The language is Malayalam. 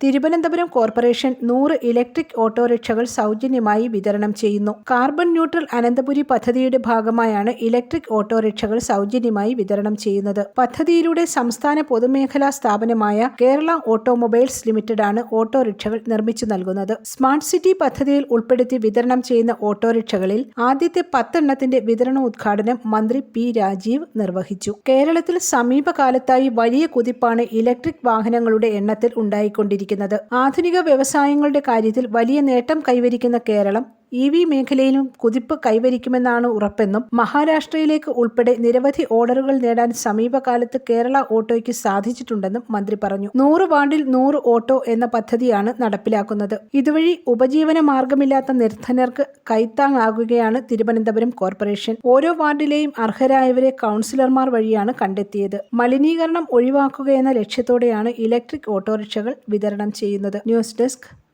തിരുവനന്തപുരം കോർപ്പറേഷൻ നൂറ് ഇലക്ട്രിക് ഓട്ടോറിക്ഷകൾ സൗജന്യമായി വിതരണം ചെയ്യുന്നു. കാർബൺ ന്യൂട്രൽ അനന്തപുരി പദ്ധതിയുടെ ഭാഗമായാണ് ഇലക്ട്രിക് ഓട്ടോറിക്ഷകൾ സൗജന്യമായി വിതരണം ചെയ്യുന്നത്. പദ്ധതിയിലൂടെ സംസ്ഥാന പൊതുമേഖലാ സ്ഥാപനമായ കേരള ഓട്ടോമൊബൈൽസ് ലിമിറ്റഡാണ് ഓട്ടോറിക്ഷകൾ നിർമ്മിച്ചു നൽകുന്നത്. സ്മാർട്ട് സിറ്റി പദ്ധതിയിൽ ഉൾപ്പെടുത്തി വിതരണം ചെയ്യുന്ന ഓട്ടോറിക്ഷകളിൽ ആദ്യത്തെ പത്തെണ്ണത്തിന്റെ വിതരണ ഉദ്ഘാടനം മന്ത്രി പി രാജീവ് നിർവഹിച്ചു. കേരളത്തിൽ സമീപകാലത്തായി വലിയ കുതിപ്പാണ് ഇലക്ട്രിക് വാഹനങ്ങളുടെ എണ്ണത്തിൽ ഉണ്ടായിക്കൊണ്ടിരിക്കുന്നത്. ആധുനിക വ്യവസായങ്ങളുടെ കാര്യത്തിൽ വലിയ നേട്ടം കൈവരിക്കുന്ന കേരളം ഇ വി മേഖലയിലും കുതിപ്പ് കൈവരിക്കുമെന്നാണ് ഉറപ്പെന്നും മഹാരാഷ്ട്രയിലേക്ക് ഉൾപ്പെടെ നിരവധി ഓർഡറുകൾ നേടാൻ സമീപകാലത്ത് കേരള ഓട്ടോയ്ക്ക് സാധിച്ചിട്ടുണ്ടെന്നും മന്ത്രി പറഞ്ഞു. നൂറ് വാർഡിൽ നൂറ് ഓട്ടോ എന്ന പദ്ധതിയാണ് നടപ്പിലാക്കുന്നത്. ഇതുവഴി ഉപജീവന മാർഗമില്ലാത്ത നിർധനർക്ക് കൈത്താങ്ങാകുകയാണ് തിരുവനന്തപുരം കോർപ്പറേഷൻ. ഓരോ വാർഡിലെയും അർഹരായവരെ കൗൺസിലർമാർ വഴിയാണ് കണ്ടെത്തിയത്. മലിനീകരണം ഒഴിവാക്കുക എന്ന ലക്ഷ്യത്തോടെയാണ് ഇലക്ട്രിക് ഓട്ടോറിക്ഷകൾ വിതരണം ചെയ്യുന്നത്. News desk